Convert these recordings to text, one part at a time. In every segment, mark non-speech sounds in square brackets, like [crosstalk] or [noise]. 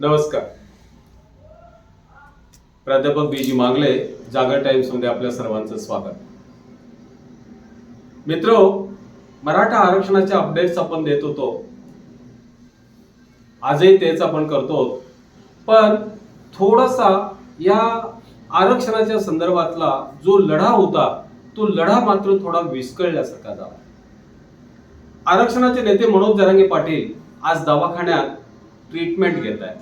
नमस्कार. प्राध्यापक बी जी मागले जागर टाइम्समध्ये आपल्या सर्वांचं स्वागत. मित्र मराठा आरक्षणाचे अपडेट्स आपण देत होतो. आजही तेच आपण करतो. पण थोडासा या आरक्षणाच्या संदर्भातला जो लढा होता तो लढा मात्र थोडा विस्कळल्यासारखा झाला. आरक्षणाचे नेते मनोज जरांगे पाटील आज दवाखान्यात ट्रीटमेंट घेत आहे.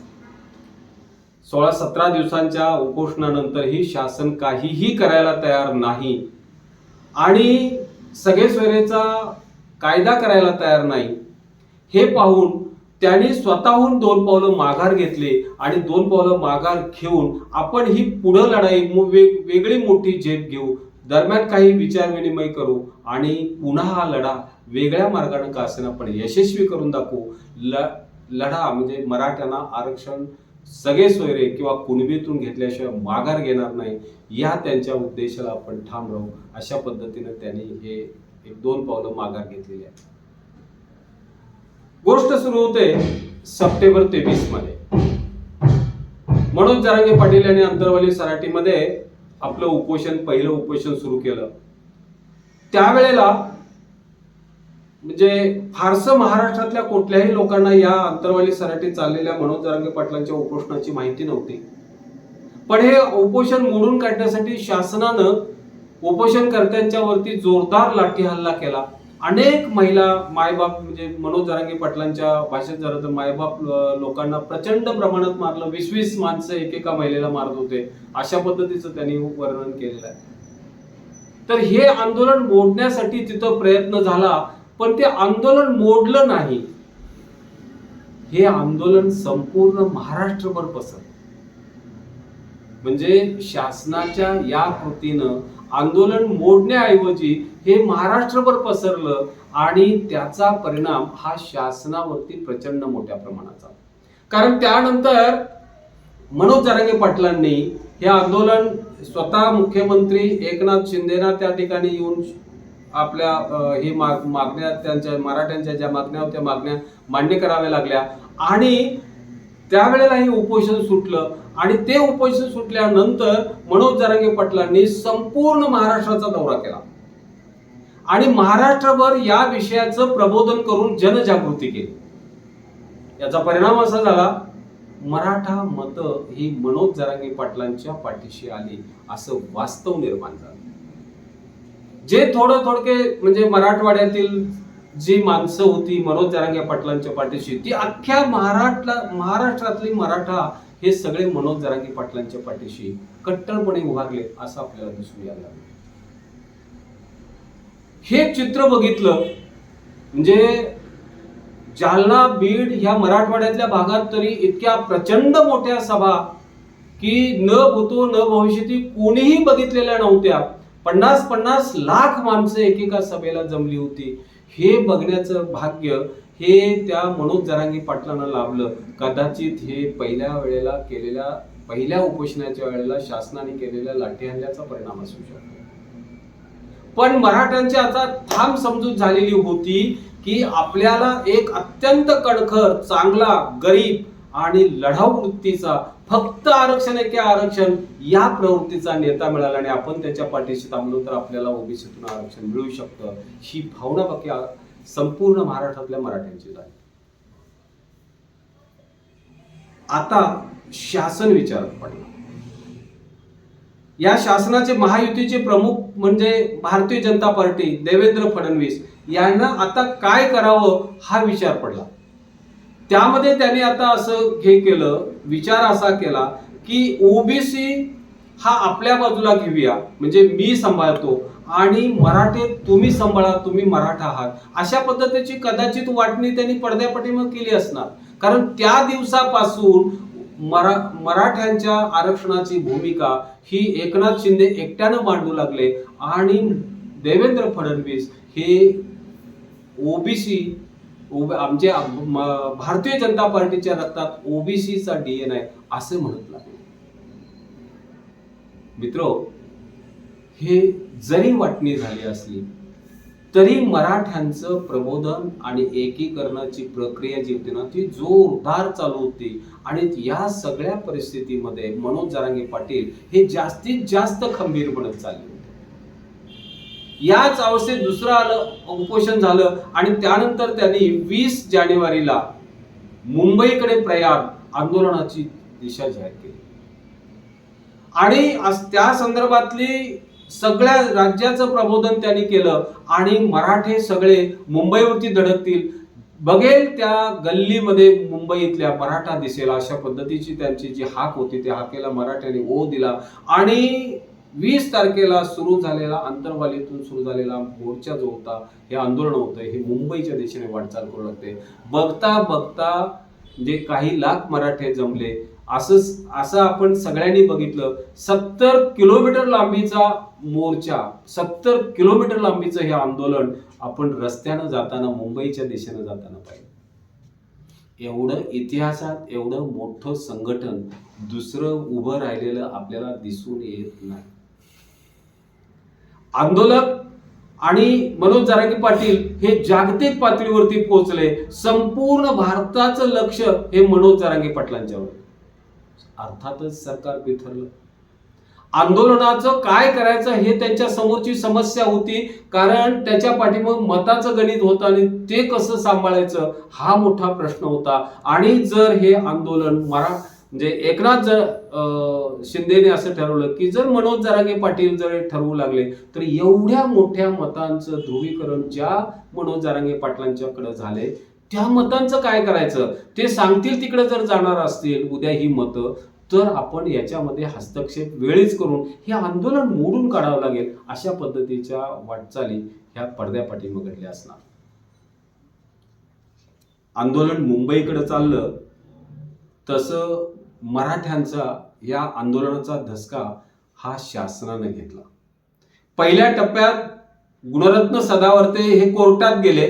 सोळा सतरा दिवसांच्या उपोषणानंतरही शासन काहीही करायला तयार नाही. आणि सगळे सोयरेचा कायदा करायला तयार नाही. हे पाहून त्यांनी स्वतःहून दोन पावलं माघार घेतले आणि दोन पावलं माघार घेऊन आपण ही पुढं लढाई वेग- वेगळी मोठी झेप घेऊ. दरम्यान काही विचार विनिमय करू आणि पुन्हा हा लढा वेगळ्या मार्गाने का असेना पण यशस्वी करून दाखवू. ल लढा म्हणजे मराठ्यांना आरक्षण सगळे सोयरे किंवा कुणबीतून घेतल्याशिवाय माघार घेणार नाही या त्यांच्या उद्देशाला आपण ठाम राहू. अशा पद्धतीने त्यांनी हे एक दोन पावलं माघार घेतलेली आहे गोष्ट सुरू होते सप्टेंबर तेवीसमध्ये. मनोज जरांगे पाटील यांनी अंतरवाली सराटीमध्ये आपलं उपोषण पहिलं उपोषण सुरू केलं. त्यावेळेला म्हणजे फारसं महाराष्ट्रातल्या कुठल्याही लोकांना या अंतरवाली सराठीत चाललेल्या मनोज जरांगे पाटलांच्या उपोषणाची माहिती नव्हती. पण हे उपोषण मोडून काढण्यासाठी शासनानं उपोषणकर्त्यांच्या वरती जोरदार लाठी हल्ला केला. अनेक महिला मायबाप म्हणजे मनोज जरांगे पाटलांच्या भाषेत जरा तर मायबाप लोकांना प्रचंड प्रमाणात मारलं. वीस वीस माणसं एकेका महिलेला मारत होते. अशा पद्धतीचं त्यांनी वर्णन केलेलं आहे. तर हे आंदोलन मोडण्यासाठी तिथं प्रयत्न झाला. पण ते आंदोलन मोडलं नाही. हे आंदोलन संपूर्ण महाराष्ट्रभर पसरलं. म्हणजे शासनाच्या या कृतीनं आंदोलन मोडण्याऐवजी हे महाराष्ट्रभर पसरलं आणि त्याचा परिणाम हा शासनावरती प्रचंड मोठ्या प्रमाणाचा कारण त्यानंतर मनोज जरांगे पाटलांनी हे आंदोलन स्वतः मुख्यमंत्री एकनाथ शिंदेना त्या ठिकाणी येऊन आपल्या हे माग मागण्या त्यांच्या मराठ्यांच्या ज्या मागण्या होत्या मागण्या मान्य कराव्या लागल्या. आणि त्यावेळेला हे उपोषण सुटलं. आणि ते उपोषण सुटल्यानंतर मनोज जरांगे पाटलांनी संपूर्ण महाराष्ट्राचा दौरा केला. आणि महाराष्ट्रभर या विषयाचं प्रबोधन करून जनजागृती केली. याचा परिणाम असा झाला मराठा मत ही मनोज जरांगे पाटलांच्या पाठीशी आली असं वास्तव निर्माण झालं. जे थोडं थोडके म्हणजे मराठवाड्यातील जी माणसं होती मनोज जरांगे पाटलांच्या पाठीशी ती अख्ख्या महाराष्ट्रा महाराष्ट्रातली मराठा हे सगळे मनोज जरांगे पाटलांच्या पाठीशी कट्टरपणे उभारले असं आपल्याला दिसून यायला लागलं हे चित्र बघितलं म्हणजे जालना बीड ह्या मराठवाड्यातल्या भागात तरी इतक्या प्रचंड मोठ्या सभा की न भूतो न भविष्यती कोणीही बघितलेल्या नव्हत्या. पन्नास पन्नास लाख माणसं एकेका सभेला जमली होती. हे बघण्याचं भाग्य हे त्या मनोज जरांगी पाटलांना लाभलं. कदाचित हे पहिल्या वेळेला केलेल्या पहिल्या उपोषणाच्या वेळेला शासनाने केलेल्या लाठी हल्ल्याचा परिणाम असू शकतो. पण मराठ्यांची आता ठाम समजूत झालेली होती की आपल्याला एक अत्यंत कडखर चांगला गरीब आणि लढाऊ वृत्तीचा फक्त आरक्षण आहे की आरक्षण? या प्रवृत्तीचा नेता मिळाला आणि आपण त्याच्या पाठीशी थांबलो तर आपल्याला ओबीसीतून आरक्षण मिळू शकतं. ही भावना बाकी संपूर्ण महाराष्ट्रातल्या मराठ्यांची आहे आता शासन विचारात पडलं. या शासनाचे महायुतीचे प्रमुख म्हणजे भारतीय जनता पार्टी देवेंद्र फडणवीस यांना आता काय करावं हा विचार पडला. त्यामध्ये त्याने आता असं हे केलं विचार असा केला की ओबीसी हा आपल्या बाजूला घेऊया. म्हणजे मी सांभाळतो आणि मराठे तुम्ही सांभाळा तुम्ही मराठा आहात. अशा पद्धतीची कदाचित वाटणी त्यांनी पडद्यापाठीमाग केली असणार. कारण त्या दिवसापासून मरा मराठ्यांच्या आरक्षणाची भूमिका ही एकनाथ शिंदे एकट्यानं मांडू लागले आणि देवेंद्र फडणवीस हे ओबीसी आमचे भारतीय जनता पार्टीच्या रक्तात ओबीसीचा डीएन आहे असं म्हणत लागले मित्र हे जरी वाटणी झाली असली तरी मराठ्यांचं प्रबोधन आणि एकीकरणाची प्रक्रिया जी होती ना ती जोरदार चालू होती. आणि या सगळ्या परिस्थितीमध्ये मनोज जरांगे पाटील हे जास्तीत जास्त खंबीर बनत चालले. याच अवस्थेत दुसरं आलं उपोषण झालं आणि त्यानंतर त्यांनी वीस जानेवारीला मुंबईकडे प्रयाग आंदोलनाची दिशा जाहीर केली. आणि त्या संदर्भातली सगळ्या राज्याचं प्रबोधन त्यांनी केलं आणि मराठे सगळे मुंबईवरती धडकतील. बघेल त्या गल्लीमध्ये मुंबईतल्या मराठा दिसेल अशा पद्धतीची त्यांची जी हाक होती त्या हाकेला मराठ्याने ओ दिला. आणि वीस तारखेला सुरू झालेला आंतरवालीतून सुरू झालेला मोर्चा जो होता हे आंदोलन होतं हे मुंबईच्या दिशेने वाटचाल करू लागते बघता बघता जे काही लाख मराठे जमले असंच असं आपण सगळ्यांनी बघितलं. सत्तर किलोमीटर लांबीचा मोर्चा सत्तर किलोमीटर लांबीचं हे आंदोलन आपण रस्त्यानं जाताना मुंबईच्या दिशेनं जाताना पाहिजे एवढं इतिहासात एवढं मोठं संघटन दुसरं उभं राहिलेलं आपल्याला दिसून येत नाही. आंदोलक आणि मनोज जारांगी पाटील हे जागतिक पातळीवरती पोहोचले. संपूर्ण भारताचं लक्ष हे मनोज जारांगी पाटलांच्यावर अर्थातच सरकार बिथरलं. आंदोलनाचं काय करायचं हे त्यांच्या समोरची समस्या होती कारण त्याच्या पाठीमाग मताचं गणित होतं आणि ते कसं सांभाळायचं हा मोठा प्रश्न होता. आणि जर हे आंदोलन मरा म्हणजे एकनाथ जर अं, शिंदेने असं ठरवलं की जर मनोज जरागे पाटील जर ठरवू लागले तर एवढ्या मोठ्या मतांचं ध्रुवीकरण ज्या मनोज जरांगे पाटलांच्याकडे झाले त्या मतांचं काय करायचं? ते सांगतील तिकडे जर जाणार असतील उद्या ही मतं तर आपण याच्यामध्ये हस्तक्षेप वेळीच करून हे आंदोलन मोडून काढावं लागेल अशा पद्धतीच्या वाटचाली ह्या पडद्यापाठी घडल्या असणार. आंदोलन मुंबईकडे चाललं तसं मराठ्यांचा या आंदोलनाचा धसका हा शासनाने घेतला. पहिल्या टप्प्यात गुणरत्न सदावर्ते हे कोर्टात गेले.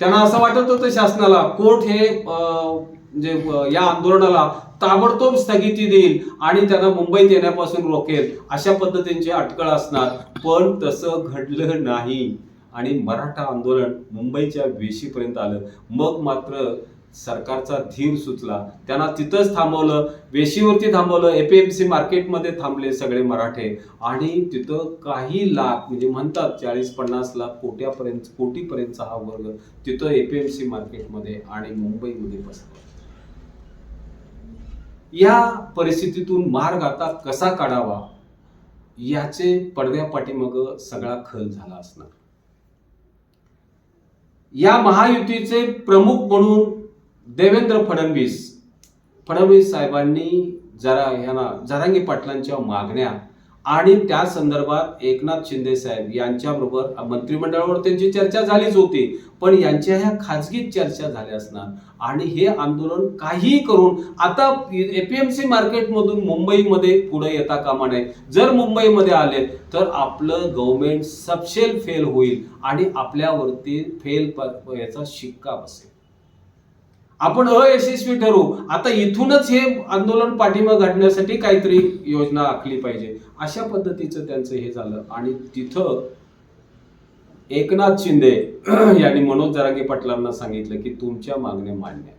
त्यांना असं वाटत होतं शासनाला कोर्ट हे म्हणजे या आंदोलनाला ताबडतोब स्थगिती देईल आणि त्यांना मुंबईत येण्यापासून रोखेल अशा पद्धतींची अटकळ असणार. पण तसं घडलं नाही. आणि मराठा आंदोलन मुंबईच्या वेशीपर्यंत आलं. मग मात्र सरकारचा धीर सुचला. त्यांना तिथंच थांबवलं वेशीवरती थांबवलं एपीएमसी मार्केटमध्ये थांबले सगळे मराठे. आणि तिथं काही लाख म्हणजे म्हणतात चाळीस पन्नास लाख कोट्यापर्यंत कोटीपर्यंतचा हा वर्ग तिथं एपीएमसी मार्केटमध्ये आणि मुंबईमध्ये बसला. या परिस्थितीतून मार्ग आता कसा काढावा? याचे पडद्या पाठीमाग सगळा खल झाला असणार. या महायुतीचे प्रमुख म्हणून देवेंद्र फडणवीस. फडणवीस साहेबांनी जरा ह्यांना जरांगी पाटलांच्या मागण्या आणि त्या संदर्भात एकनाथ शिंदे साहेब यांच्याबरोबर मंत्रिमंडळावर त्यांची चर्चा झालीच होती. पण यांच्या ह्या खाजगीत चर्चा झाल्या असणार आणि हे आंदोलन काहीही करून आता एपीएमसी मार्केटमधून मुंबईमध्ये पुढे येता कामा नये. जर मुंबईमध्ये आले तर आपलं गव्हर्मेंट सबशेल फेल होईल आणि आपल्यावरती फेल प- याचा शिक्का बसेल. आपण अयशस्वी ठरू. आता इथूनच हे आंदोलन पाठिंबा घडण्यासाठी काहीतरी योजना आखली पाहिजे. अशा पद्धतीचं त्यांचं हे झालं. आणि तिथं एकनाथ शिंदे [clears throat] यांनी मनोज जरांगे पाटलांना सांगितलं की तुमच्या मागण्या मान्य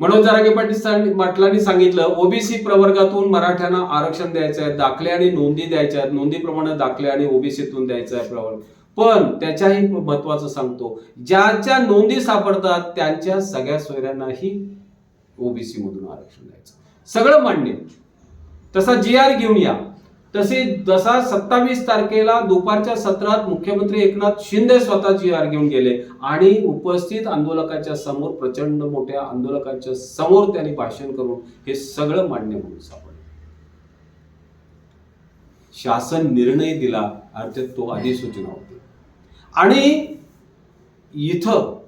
मनोज जरांगे पाटील पाटलांनी सांगितलं ओबीसी प्रवर्गातून मराठ्यांना आरक्षण द्यायचं आहे दाखले आणि नोंदी द्यायच्या आहेत नोंदीप्रमाणे दाखले आणि ओबीसीतून द्यायचं आहे प्रवर्ग. पण त्याच्याही महत्वाचं सांगतो ज्याच्या नोंदी सापडतात त्यांच्या सगळ्या सोयऱ्यांनाही ओबीसी मधून आरक्षण द्यायचं. सगळं मान्य. तसा जी आर घेऊन या. तसे जसा सत्तावीस तारखेला दुपारच्या सत्रात मुख्यमंत्री एकनाथ शिंदे स्वतः जी आर घेऊन गेले आणि उपस्थित आंदोलकाच्या समोर प्रचंड मोठ्या आंदोलकांच्या समोर त्यांनी भाषण करून हे सगळं मान्य म्हणून सापडलं. शासन निर्णय दिला अर्थात तो अधिसूचना होती. आणि इथं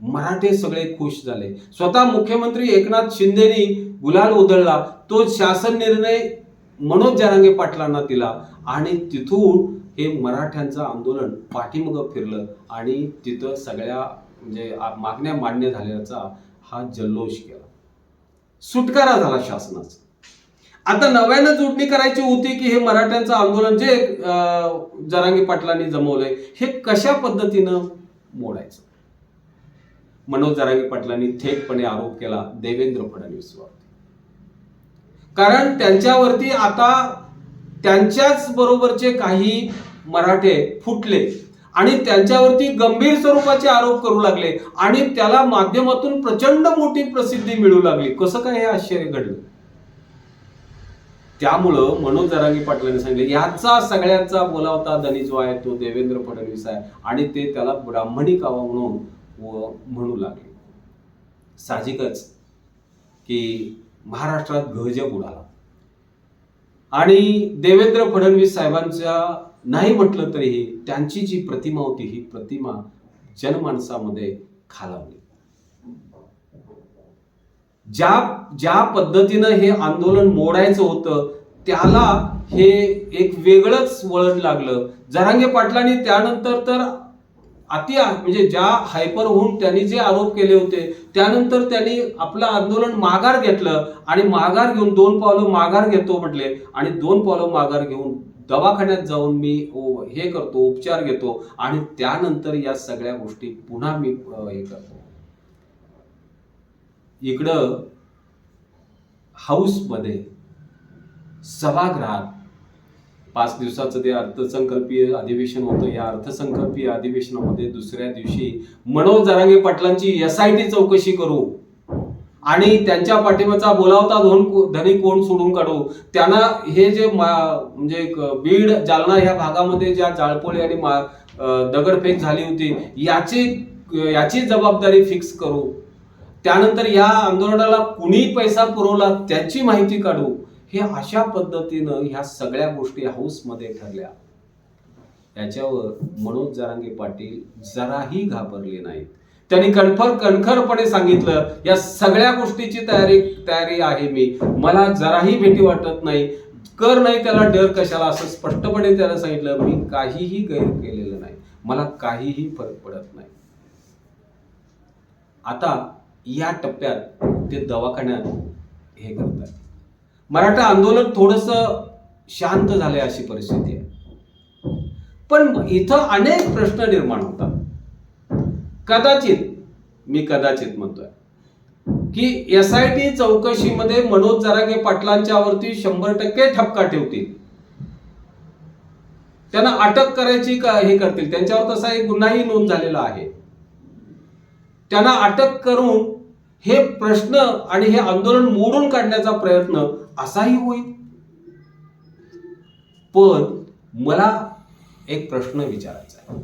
मराठे सगळे खुश झाले. स्वतः मुख्यमंत्री एकनाथ शिंदेनी गुलाल उधळला. तो शासन निर्णय मनोज जरांगे पाटलांना दिला. आणि तिथून हे मराठ्यांचं आंदोलन पाठीमागं फिरलं. आणि तिथं सगळ्या म्हणजे मागण्या मान्य झाल्याचा हा जल्लोष केला. सुटकारा झाला शासनाचा. आता नव्यानं जोडणी करायची होती की हे मराठ्यांचं आंदोलन जे जरांगी पाटलांनी जमवलंय हे कशा पद्धतीनं मोडायचं? मनोज जरांगी पाटलांनी थेटपणे आरोप केला देवेंद्र फडणवीसवर कारण त्यांच्यावरती आता त्यांच्याच बरोबरचे काही मराठे फुटले आणि त्यांच्यावरती गंभीर स्वरूपाचे आरोप करू लागले आणि त्याला माध्यमातून प्रचंड मोठी प्रसिद्धी मिळू लागली. कसं काय हे आश्चर्य घडलं? त्यामुळं मनोज जरांगी पाटलांनी सांगितले याचा सगळ्यांचा बोलावता धनी जो आहे तो देवेंद्र फडणवीस आहे आणि ते त्याला ब्राह्मणी कावा म्हणून व- म्हणू लागले. साहजिकच की महाराष्ट्रात गजब उडाला. आणि देवेंद्र फडणवीस साहेबांच्या नाही म्हटलं तरीही त्यांची जी प्रतिमा होती ही प्रतिमा जनमानसामध्ये खालावली. ज्या ज्या पद्धतीनं हे आंदोलन मोडायचं होतं त्याला हे एक वेगळंच वळण लागलं. जरांगे पाटलांनी त्यानंतर तर अति म्हणजे ज्या हायपर होऊन त्यांनी जे आरोप केले होते त्यानंतर त्यांनी आपलं आंदोलन माघार घेतलं आणि माघार घेऊन दोन पावलं माघार घेतो म्हटले. आणि दोन पावलं माघार घेऊन दवाखान्यात जाऊन मी हे करतो उपचार घेतो आणि त्यानंतर या सगळ्या गोष्टी पुन्हा मी हे करतो. इकडं हाऊसमध्ये सभागृहात पाच दिवसाचं ते अर्थसंकल्पीय अधिवेशन होतं या अर्थसंकल्पीय अधिवेशनामध्ये दुसऱ्या दिवशी मनोज जरांगे पाटलांची एस आय टी चौकशी करू आणि त्यांच्या पाठिंबाचा बोलावता धोन धनी कोण सोडून काढू. त्यांना हे जे म्हणजे एक बीड जालना ह्या भागामध्ये ज्या जाळपोळी आणि मा- दगडफेक झाली होती याची याची जबाबदारी फिक्स करू. त्यानंतर या आंदोलनाला कुणी पैसा पुरवला त्याची माहिती काढू हे अशा पद्धतीनं ह्या सगळ्या गोष्टी हाऊसमध्ये ठरल्या. याच्यावर मनोज जरांगे पाटील जराही घाबरले नाहीत. त्यांनी कणफर कणखरपणे सांगितलं या सगळ्या गोष्टीची तयारी तयारी आहे मी. मला जराही भीती वाटत नाही. कर नाही त्याला डर कशाला? असं स्पष्टपणे त्याला सांगितलं. मी काहीही गैर केलेलं नाही. मला काहीही फरक पडत नाही. आता या टप्प्यात ते दवाखान्यात हे करतात. मराठा आंदोलन थोडस शांत झालंय अशी परिस्थिती आहे. पण इथं अनेक प्रश्न निर्माण होतात. कदाचित मी कदाचित म्हणतोय की एस आय टी चौकशीमध्ये मनोज जरागे पाटलांच्या वरती शंभर टक्के ठपका ठेवतील. त्यांना अटक करायची का हे करतील? त्यांच्यावर तसा एक गुन्हाही नोंद झालेला आहे. त्यांना अटक करून हे प्रश्न आणि हे आंदोलन मोडून काढण्याचा प्रयत्न असाही होईल. पण मला एक प्रश्न विचारायचा आहे.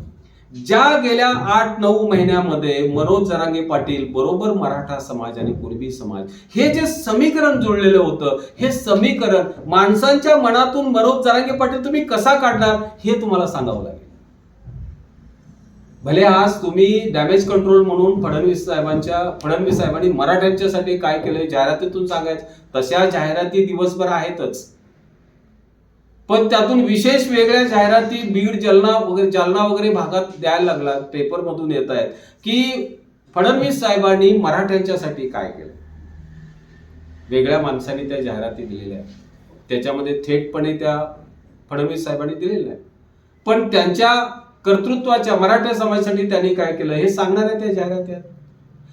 ज्या गेल्या आठ नऊ महिन्यामध्ये मनोज जरांगे पाटील बरोबर मराठा समाज आणि पूर्वी समाज हे जे समीकरण जुळलेलं होतं हे समीकरण माणसांच्या मनातून मनोज जरांगे पाटील तुम्ही कसा काढणार हे तुम्हाला सांगावं लागेल. भले आज तुम्ही डॅमेज कंट्रोल म्हणून फडणवीस साहेबांच्या फडणवीस साहेबांनी मराठ्यांच्यासाठी काय केलंय जाहिरातीतून सांगायचं तशा जाहिराती दिवसभर आहेतच. पण त्यातून विशेष वेगळ्या जाहिराती बीड जालना वगैरे जालना वगैरे भागात द्यायला लागला पेपर मधून येत आहेत. की फडणवीस साहेबांनी मराठ्यांच्यासाठी काय केलं? वेगळ्या माणसांनी त्या जाहिराती दिलेल्या आहेत. त्याच्यामध्ये थेटपणे त्या फडणवीस साहेबांनी दिलेल्या आहेत. पण त्यांच्या कर्तृत्वाच्या मराठा समाजासाठी त्यांनी काय केलं? हे सांगणाऱ्या त्या जाहिराती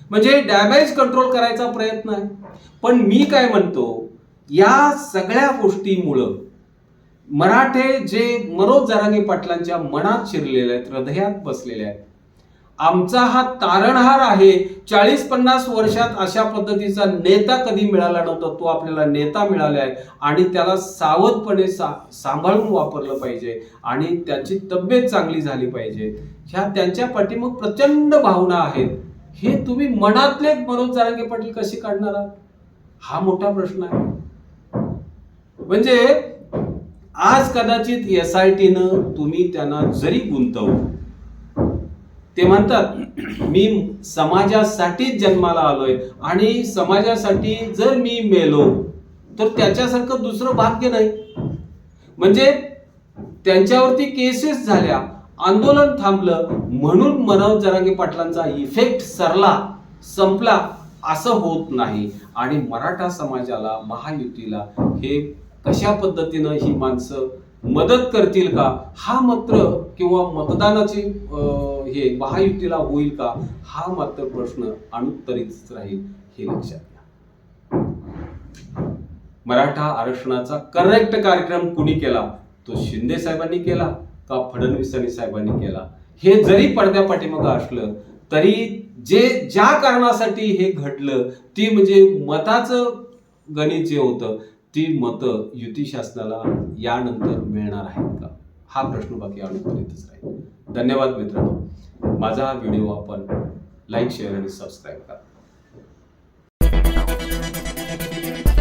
म्हणजे डॅमेज कंट्रोल करायचा प्रयत्न आहे. पण मी काय म्हणतो या सगळ्या गोष्टीमुळं मराठे जे मनोज जरांगे पाटलांच्या मनात शिरलेले आहेत हृदयात बसलेले आहेत आमचा हा तारणहार आहे. चाळीस पन्नास वर्षात अशा पद्धतीचा नेता कधी मिळाला नव्हता तो आपल्याला नेता मिळाला आहे. आणि त्याला सावधपणे सा सांभाळून वापरलं पाहिजे. आणि त्याची तब्येत चांगली झाली पाहिजे. ह्या त्यांच्या पाठीमाग प्रचंड भावना आहेत. हे तुम्ही मनातले मनोज जरांगे पाटील कसे काढणार आहात? हा मोठा प्रश्न आहे. म्हणजे आज कदाचित एस आय टीनं तुम्ही त्यांना जरी गुंतवलं ते म्हणतात मी समाजासाठीच जन्माला आलोय आणि समाजासाठी जर मी मेलो तर त्याच्यासारखं दुसरं भाग्य नाही. म्हणजे त्यांच्यावरती केसेस झाल्या आंदोलन थांबलं म्हणून मनोज जरांगे पाटलांचा इफेक्ट सरला संपला. असं होत नाही. आणि मराठा समाजाला महायुतीला हे कशा पद्धतीनं ही माणसं मदत करतील का? हा मात्र किंवा मतदानाची हे महायुतीला होईल का? हा मात्र प्रश्न अनुत्तरित राहील हे लक्षात घ्या. मराठा आरक्षणाचा करेक्ट कार्यक्रम कुणी केला? तो शिंदे साहेबांनी केला का फडणवीसांनी साहेबांनी केला? हे जरी पडद्या पाठीमागं असलं तरी जे ज्या कारणासाठी हे घडलं ती म्हणजे मताचं गणित जे होतं ती मतं युती शासनाला यानंतर मिळणार आहेत का? हा प्रश्न बाकी अनुत्तरितच राहील. धन्यवाद मित्रांनो. माझा हा व्हिडिओ आपण लाईक शेअर आणि सबस्क्राईब करा.